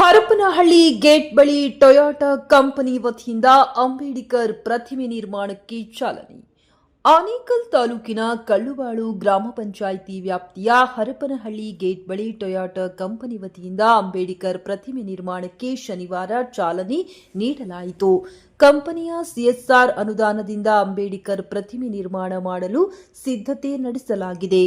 Harapanahalli gate ಬಳಿ Toyota company ವತಿಯಿಂದ ಅಂಬೇಡ್ಕರ್ ಪ್ರತಿಮೆ ನಿರ್ಮಾಣಕ್ಕೆ ಚಾಲನೆ. ಆನೇಕಲ್ ತಾಲೂಕಿನ ಕಳ್ಳುವಾಳು ಗ್ರಾಮ ಪಂಚಾಯಿತಿ ವ್ಯಾಪ್ತಿಯ ಹರಪನಹಳ್ಳಿ ಗೇಟ್ ಬಳಿ ಟೊಯೋಟಾ ಕಂಪನಿ ವತಿಯಿಂದ ಅಂಬೇಡ್ಕರ್ ಪ್ರತಿಮೆ ನಿರ್ಮಾಣಕ್ಕೆ ಶನಿವಾರ ಚಾಲನೆ ನೀಡಲಾಯಿತು. ಕಂಪನಿಯ ಸಿಎಸ್ಆರ್ ಅನುದಾನದಿಂದ ಅಂಬೇಡ್ಕರ್ ಪ್ರತಿಮೆ ನಿರ್ಮಾಣ ಮಾಡಲು ಸಿದ್ಧತೆ ನಡೆಸಲಾಗಿದೆ.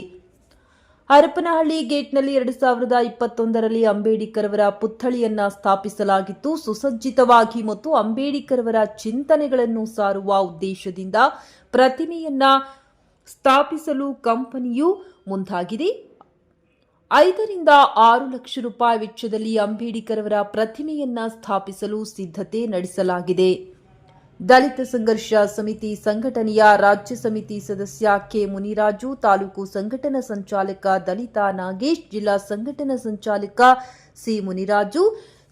ಹರಪನಹಳ್ಳಿ ಗೇಟ್ನಲ್ಲಿ ಎರಡು ಸಾವಿರದ ಇಪ್ಪತ್ತೊಂದರಲ್ಲಿ ಅಂಬೇಡ್ಕರ್ ಅವರ ಪುತ್ಥಳಿಯನ್ನ ಸ್ಥಾಪಿಸಲಾಗಿತ್ತು. ಸುಸಜ್ಜಿತವಾಗಿ ಮತ್ತು ಅಂಬೇಡ್ಕರ್ ಅವರ ಚಿಂತನೆಗಳನ್ನು ಸಾರುವ ಉದ್ದೇಶದಿಂದ ಪ್ರತಿಮೆಯನ್ನ ಸ್ಥಾಪಿಸಲು ಕಂಪನಿಯು ಮುಂದಾಗಿದೆ. ಐದರಿಂದ ಆರು ಲಕ್ಷ ರೂಪಾಯಿ ವೆಚ್ಚದಲ್ಲಿ ಅಂಬೇಡ್ಕರ್ ಅವರ ಪ್ರತಿಮೆಯನ್ನ ಸ್ಥಾಪಿಸಲು ಸಿದ್ಧತೆ ನಡೆಸಲಾಗಿದೆ. ದಲಿತ ಸಂಘರ್ಷ ಸಮಿತಿ ಸಂಘಟನೆಯ ರಾಜ್ಯ ಸಮಿತಿ ಸದಸ್ಯ ಕೆ ಮುನಿರಾಜು, ತಾಲೂಕು ಸಂಘಟನಾ ಸಂಚಾಲಕ ದಲಿತ ನಾಗೇಶ್, ಜಿಲ್ಲಾ ಸಂಘಟನಾ ಸಂಚಾಲಕ ಸಿ ಮುನಿರಾಜು,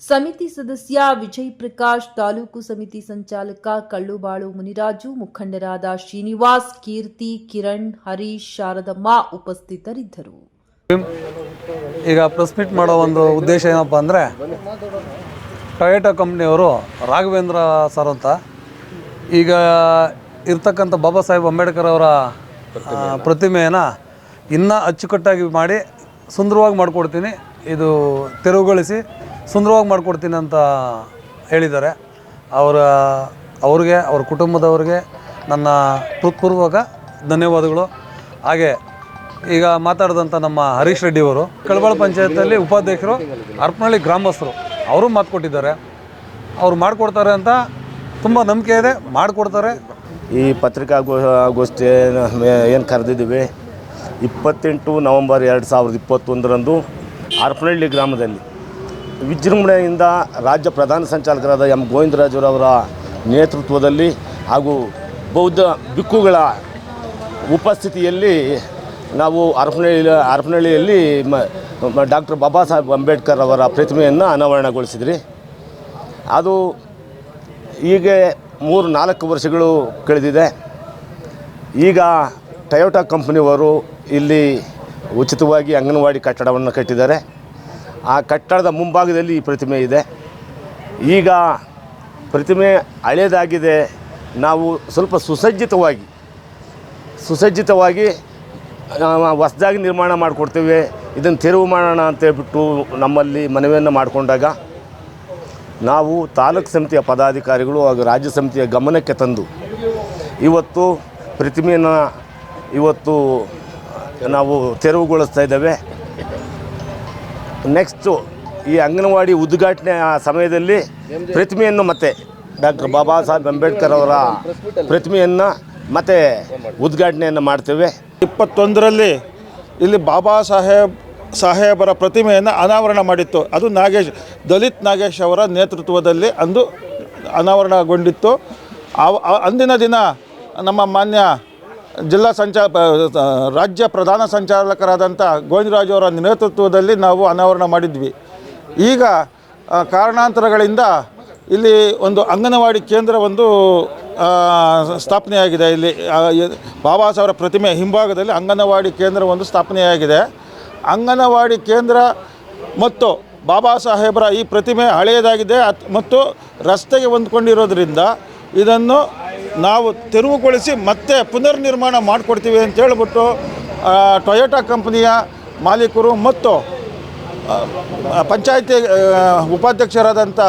ಸಮಿತಿ ಸದಸ್ಯ ವಿಜಯ್ ಪ್ರಕಾಶ್ ತಾಲೂಕು ಸಮಿತಿ ಸಂಚಾಲಕ ಕಳ್ಳುಬಾಳು ಮುನಿರಾಜು, ಮುಖಂಡರಾದ ಶ್ರೀನಿವಾಸ್, ಕೀರ್ತಿ, ಕಿರಣ್, ಹರೀಶ್, ಶಾರದಮ್ಮ ಉಪಸ್ಥಿತರಿದ್ದರು. ಈಗ ಪ್ರೆಸ್ ಮಾಡೋ ಒಂದು ಉದ್ದೇಶ ಏನಪ್ಪ ಅಂದರೆ ಟೊಯೋಟೋ ಕಂಪ್ನಿಯವರು ರಾಘವೇಂದ್ರ ಸರ್ ಅಂತ ಈಗ ಇರ್ತಕ್ಕಂಥ ಬಾಬಾ ಸಾಹೇಬ್ ಅಂಬೇಡ್ಕರ್ ಅವರ ಪ್ರತಿಮೆಯನ್ನು ಇನ್ನೂ ಅಚ್ಚುಕಟ್ಟಾಗಿ ಮಾಡಿ ಸುಂದರವಾಗಿ ಮಾಡಿಕೊಡ್ತೀನಿ. ಇದು ತೆರವುಗೊಳಿಸಿ ಸುಂದರವಾಗಿ ಮಾಡಿಕೊಡ್ತೀನಿ ಅಂತ ಹೇಳಿದ್ದಾರೆ. ಅವರ, ಅವ್ರಿಗೆ, ಅವ್ರ ಕುಟುಂಬದವ್ರಿಗೆ ನನ್ನ ಹೃತ್ಪೂರ್ವಕ ಧನ್ಯವಾದಗಳು. ಹಾಗೆ ಈಗ ಮಾತಾಡಿದಂಥ ನಮ್ಮ ಹರೀಶ್ ರೆಡ್ಡಿ ಅವರು ಕಳಬಾಳ ಪಂಚಾಯತಲ್ಲಿ ಉಪಾಧ್ಯಕ್ಷರು ಹರಪನಹಳ್ಳಿ ಗ್ರಾಮಸ್ಥರು, ಅವರು ಮಾತು ಕೊಟ್ಟಿದ್ದಾರೆ. ಅವ್ರು ಮಾಡಿಕೊಡ್ತಾರೆ ಅಂತ ತುಂಬ ನಂಬಿಕೆ ಇದೆ, ಮಾಡಿಕೊಡ್ತಾರೆ. ಈ ಪತ್ರಿಕಾಗೋ ಗೋಷ್ಠಿ ಏನು ಕರೆದಿದ್ದೀವಿ? ಇಪ್ಪತ್ತೆಂಟು ನವಂಬರ್ ಎರಡು ಸಾವಿರದ ಇಪ್ಪತ್ತೊಂದರಂದು ಹರಪನಹಳ್ಳಿ ಗ್ರಾಮದಲ್ಲಿ ವಿಜೃಂಭಣೆಯಿಂದ ರಾಜ್ಯ ಪ್ರಧಾನ ಸಂಚಾಲಕರಾದ ಎಂ. ಗೋವಿಂದರಾಜರವರ ನೇತೃತ್ವದಲ್ಲಿ ಹಾಗೂ ಬೌದ್ಧ ಬಿಕ್ಕುಗಳ ಉಪಸ್ಥಿತಿಯಲ್ಲಿ ನಾವು ಅರಪನಹಳ್ಳಿ, ಅರಪನಹಳ್ಳಿಯಲ್ಲಿ ಡಾಕ್ಟರ್ ಬಾಬಾ ಸಾಹೇಬ್ ಅಂಬೇಡ್ಕರ್ ಅವರ ಪ್ರತಿಮೆಯನ್ನು ಅನಾವರಣಗೊಳಿಸಿದ್ರಿ. ಅದು ಹೀಗೆ ಮೂರು ನಾಲ್ಕು ವರ್ಷಗಳು ಕಳೆದಿದೆ. ಈಗ ಟೊಯೋಟಾ ಕಂಪ್ನಿಯವರು ಇಲ್ಲಿ ಉಚಿತವಾಗಿ ಅಂಗನವಾಡಿ ಕಟ್ಟಡವನ್ನು ಕಟ್ಟಿದ್ದಾರೆ. ಆ ಕಟ್ಟಡದ ಮುಂಭಾಗದಲ್ಲಿ ಈ ಪ್ರತಿಮೆ ಇದೆ. ಈಗ ಪ್ರತಿಮೆ ಹಳೆಯದಾಗಿದೆ ನಾವು ಸ್ವಲ್ಪ ಸುಸಜ್ಜಿತವಾಗಿ ಸುಸಜ್ಜಿತವಾಗಿ ಹೊಸದಾಗಿ ನಿರ್ಮಾಣ ಮಾಡಿಕೊಡ್ತೇವೆ. ಇದನ್ನು ತೆರವು ಮಾಡೋಣ ಅಂತೇಳ್ಬಿಟ್ಟು ನಮ್ಮಲ್ಲಿ ಮನವಿಯನ್ನು ಮಾಡಿಕೊಂಡಾಗ ನಾವು ತಾಲೂಕು ಸಮಿತಿಯ ಪದಾಧಿಕಾರಿಗಳು ಹಾಗೂ ರಾಜ್ಯ ಸಮಿತಿಯ ಗಮನಕ್ಕೆ ತಂದು ಇವತ್ತು ಪ್ರತಿಮೆಯನ್ನು ಇವತ್ತು ನಾವು ತೆರವುಗೊಳಿಸ್ತಾ ಇದ್ದೇವೆ. ನೆಕ್ಸ್ಟು ಈ ಅಂಗನವಾಡಿ ಉದ್ಘಾಟನೆ ಆ ಸಮಯದಲ್ಲಿ ಪ್ರತಿಮೆಯನ್ನು ಮತ್ತೆ ಡಾಕ್ಟರ್ ಬಾಬಾ ಸಾಹೇಬ್ ಅಂಬೇಡ್ಕರ್ ಅವರ ಪ್ರತಿಮೆಯನ್ನು ಮತ್ತೆ ಉದ್ಘಾಟನೆಯನ್ನು ಮಾಡ್ತೇವೆ. ಇಪ್ಪತ್ತೊಂದರಲ್ಲಿ ಇಲ್ಲಿ ಬಾಬಾ ಸಾಹೇಬ್ ಸಾಹೇಬರ ಪ್ರತಿಮೆಯನ್ನು ಅನಾವರಣ ಮಾಡಿತ್ತು. ಅದು ನಾಗೇಶ್, ದಲಿತ್ ನಾಗೇಶ್ ಅವರ ನೇತೃತ್ವದಲ್ಲಿ ಅಂದು ಅನಾವರಣಗೊಂಡಿತ್ತು. ಅಂದಿನ ದಿನ ನಮ್ಮ ಮಾನ್ಯ ಜಿಲ್ಲಾ ಸಂಚಾ ರಾಜ್ಯ ಪ್ರಧಾನ ಸಂಚಾಲಕರಾದಂಥ ಗೋವಿಂದರಾಜ್ ಅವರ ನೇತೃತ್ವದಲ್ಲಿ ನಾವು ಅನಾವರಣ ಮಾಡಿದ್ವಿ. ಈಗ ಕಾರಣಾಂತರಗಳಿಂದ ಇಲ್ಲಿ ಒಂದು ಅಂಗನವಾಡಿ ಕೇಂದ್ರ ಒಂದು ಸ್ಥಾಪನೆಯಾಗಿದೆ. ಇಲ್ಲಿ ಬಾಬಾ ಸಾಹೇಬರ ಪ್ರತಿಮೆ ಹಿಂಭಾಗದಲ್ಲಿ ಅಂಗನವಾಡಿ ಕೇಂದ್ರ ಒಂದು ಸ್ಥಾಪನೆಯಾಗಿದೆ. ಅಂಗನವಾಡಿ ಕೇಂದ್ರ ಮತ್ತು ಬಾಬಾ ಸಾಹೇಬರ ಈ ಪ್ರತಿಮೆ ಹಳೆಯದಾಗಿದೆ. ಮತ್ತು ರಸ್ತೆಗೆ ಹೊಂದ್ಕೊಂಡಿರೋದ್ರಿಂದ ಇದನ್ನು ನಾವು ತೆರವುಗೊಳಿಸಿ ಮತ್ತೆ ಪುನರ್ ನಿರ್ಮಾಣ ಮಾಡಿಕೊಡ್ತೀವಿ ಅಂತ ಹೇಳಿಬಿಟ್ಟು ಟೊಯೋಟಾ ಕಂಪನಿಯ ಮಾಲೀಕರು ಮತ್ತು ಪಂಚಾಯಿತಿ ಉಪಾಧ್ಯಕ್ಷರಾದಂಥ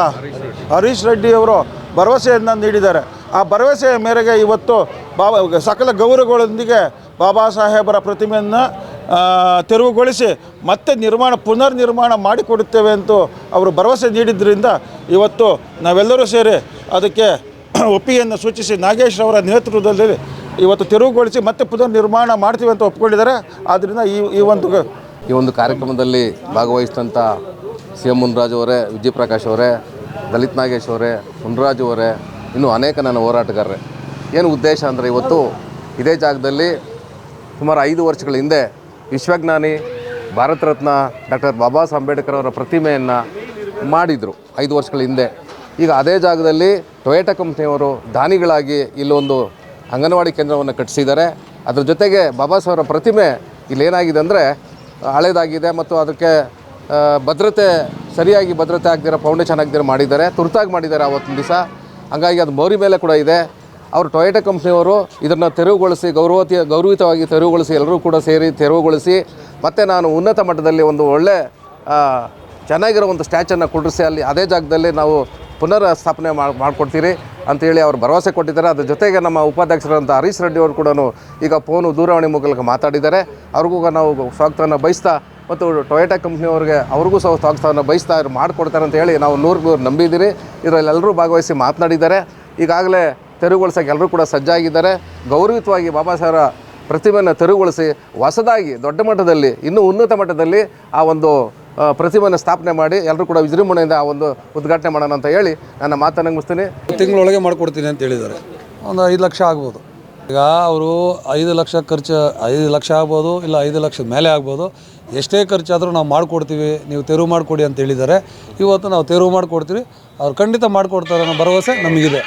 ಹರೀಶ್ ರೆಡ್ಡಿಯವರು ಭರವಸೆಯನ್ನು ನೀಡಿದ್ದಾರೆ. ಆ ಭರವಸೆಯ ಮೇರೆಗೆ ಇವತ್ತು ಬಾಬಾ, ಸಕಲ ಗೌರವಗಳೊಂದಿಗೆ ಬಾಬಾ ಸಾಹೇಬರ ಪ್ರತಿಮೆಯನ್ನು ತೆರವುಗೊಳಿಸಿ ಮತ್ತೆ ನಿರ್ಮಾಣ ಪುನರ್ ನಿರ್ಮಾಣ ಮಾಡಿಕೊಡುತ್ತೇವೆ ಅಂತ ಅವರು ಭರವಸೆ ನೀಡಿದ್ದರಿಂದ ಇವತ್ತು ನಾವೆಲ್ಲರೂ ಸೇರಿ ಅದಕ್ಕೆ ಒಪ್ಪಿಗೆಯನ್ನು ಸೂಚಿಸಿ ನಾಗೇಶ್ ಅವರ ನೇತೃತ್ವದಲ್ಲಿ ಇವತ್ತು ತೆರವುಗೊಳಿಸಿ ಮತ್ತೆ ಪುನರ್ ನಿರ್ಮಾಣ ಮಾಡ್ತೀವಿ ಅಂತ ಒಪ್ಕೊಂಡಿದ್ದಾರೆ. ಆದ್ದರಿಂದ ಈ ಈ ಒಂದು ಈ ಒಂದು ಕಾರ್ಯಕ್ರಮದಲ್ಲಿ ಭಾಗವಹಿಸಿದಂಥ ಸಿ ಎಂ ಮುನ್ರಾಜ್ ಅವರೇ ವಿಜಯ್ ಪ್ರಕಾಶ್ ಅವರೇ, ದಲಿತ್ ನಾಗೇಶ್ ಅವರೇ, ಮುನ್ರಾಜ್ ಅವರೇ, ಇನ್ನೂ ಅನೇಕ ನನ್ನ ಹೋರಾಟಗಾರರೇ. ಏನು ಉದ್ದೇಶ ಅಂದರೆ ಇವತ್ತು ಇದೇ ಜಾಗದಲ್ಲಿ ಸುಮಾರು ಐದು ವರ್ಷಗಳ ಹಿಂದೆ ವಿಶ್ವಜ್ಞಾನಿ, ಭಾರತ ರತ್ನ ಡಾಕ್ಟರ್ ಬಾಬಾ ಸಾಹೇಬ್ ಅಂಬೇಡ್ಕರ್ ಅವರ ಪ್ರತಿಮೆಯನ್ನು ಮಾಡಿದರು ಐದು ವರ್ಷಗಳ ಹಿಂದೆ. ಈಗ ಅದೇ ಜಾಗದಲ್ಲಿ ಟೊಯೋಟಾ ಕಂಪ್ನಿಯವರು ದಾನಿಗಳಾಗಿ ಇಲ್ಲೊಂದು ಅಂಗನವಾಡಿ ಕೇಂದ್ರವನ್ನು ಕಟ್ಟಿಸಿದ್ದಾರೆ. ಅದರ ಜೊತೆಗೆ ಬಾಬಾ ಸಾಹೇಬರ ಪ್ರತಿಮೆ ಇಲ್ಲೇನಾಗಿದೆ ಅಂದರೆ, ಹಳೇದಾಗಿದೆ ಮತ್ತು ಅದಕ್ಕೆ ಭದ್ರತೆ, ಸರಿಯಾಗಿ ಭದ್ರತೆ ಆಗದಿರೋ, ಫೌಂಡೇಶನ್ ಆಗದಿರೋ ಮಾಡಿದ್ದಾರೆ, ತುರ್ತಾಗಿ ಮಾಡಿದ್ದಾರೆ ಆವತ್ತಿನ ದಿವಸ. ಹಂಗಾಗಿ ಅದು ಮೌರಿ ಮೇಲೆ ಕೂಡ ಇದೆ. ಅವರು ಟೊಯೋಟಾ ಕಂಪ್ನಿಯವರು ಇದನ್ನು ತೆರವುಗೊಳಿಸಿ ಗೌರವತಿ, ಗೌರವಿತವಾಗಿ ತೆರವುಗೊಳಿಸಿ ಎಲ್ಲರೂ ಕೂಡ ಸೇರಿ ತೆರವುಗೊಳಿಸಿ, ಮತ್ತು ನಾನು ಉನ್ನತ ಮಟ್ಟದಲ್ಲಿ ಒಂದು ಒಳ್ಳೆ ಚೆನ್ನಾಗಿರೋ ಒಂದು ಸ್ಟ್ಯಾಚನ್ನು ಕುಡಿಸಿ ಅಲ್ಲಿ ಅದೇ ಜಾಗದಲ್ಲಿ ನಾವು ಪುನರ್ ಸ್ಥಾಪನೆ ಮಾಡಿ ಮಾಡಿಕೊಡ್ತೀರಿ ಅಂತೇಳಿ ಅವರು ಭರವಸೆ ಕೊಟ್ಟಿದ್ದಾರೆ. ಅದ್ರ ಜೊತೆಗೆ ನಮ್ಮ ಉಪಾಧ್ಯಕ್ಷರಾದಂಥ ಹರೀಶ್ ರೆಡ್ಡಿ ಅವರು ಕೂಡ ಈಗ ಫೋನು ದೂರವಾಣಿ ಮೂಲಕ ಮಾತಾಡಿದ್ದಾರೆ. ಅವ್ರಿಗೂ ನಾವು ಸ್ವಾಗತವನ್ನು ಬಯಸ್ತಾ ಮತ್ತು ಟೊಯೋಟಾ ಕಂಪ್ನಿಯವ್ರಿಗೆ ಅವ್ರಿಗೂ ಸಹ ಸ್ವಾಗತವನ್ನು ಬಯಸ್ತಾ ಇವ್ರು ಮಾಡಿಕೊಡ್ತಾರೆ ಅಂತ ಹೇಳಿ ನಾವು ನೂರು ನೂರು ನಂಬಿದ್ದೀರಿ. ಇದರಲ್ಲಿ ಎಲ್ಲರೂ ಭಾಗವಹಿಸಿ ಮಾತನಾಡಿದ್ದಾರೆ. ಈಗಾಗಲೇ ತೆರವುಗೊಳಿಸೋಕೆ ಎಲ್ಲರೂ ಕೂಡ ಸಜ್ಜಾಗಿದ್ದಾರೆ. ಗೌರವಿತವಾಗಿ ಬಾಬಾ ಸಾಹೇಬರ ಪ್ರತಿಮೆಯನ್ನು ತೆರವುಗೊಳಿಸಿ ಹೊಸದಾಗಿ ದೊಡ್ಡ ಮಟ್ಟದಲ್ಲಿ ಇನ್ನೂ ಉನ್ನತ ಮಟ್ಟದಲ್ಲಿ ಆ ಒಂದು ಪ್ರತಿಮೆಯನ್ನು ಸ್ಥಾಪನೆ ಮಾಡಿ ಎಲ್ಲರೂ ಕೂಡ ವಿಜೃಂಭಣೆಯಿಂದ ಆ ಒಂದು ಉದ್ಘಾಟನೆ ಮಾಡೋಣ ಅಂತ ಹೇಳಿ ನನ್ನ ಮಾತನ್ನು ಮುಗಿಸ್ತೀನಿ. ತಿಂಗಳೊಳಗೆ ಮಾಡಿಕೊಡ್ತೀನಿ ಅಂತ ಹೇಳಿದ್ದಾರೆ. ಒಂದು ಐದು ಲಕ್ಷ ಆಗ್ಬೋದು. ಈಗ ಅವರು ಐದು ಲಕ್ಷ ಖರ್ಚು ಐದು ಲಕ್ಷ ಆಗ್ಬೋದು ಇಲ್ಲ ಐದು ಲಕ್ಷದ ಮೇಲೆ ಆಗ್ಬೋದು ಎಷ್ಟೇ ಖರ್ಚಾದರೂ ನಾವು ಮಾಡಿಕೊಡ್ತೀವಿ ನೀವು ತೆರವು ಮಾಡಿಕೊಡಿ ಅಂತ ಹೇಳಿದ್ದಾರೆ. ಇವತ್ತು ನಾವು ತೆರವು ಮಾಡಿಕೊಡ್ತೀವಿ ಅವ್ರು ಖಂಡಿತ ಮಾಡಿಕೊಡ್ತಾರೆ ಅನ್ನೋ ಭರವಸೆ ನಮಗಿದೆ.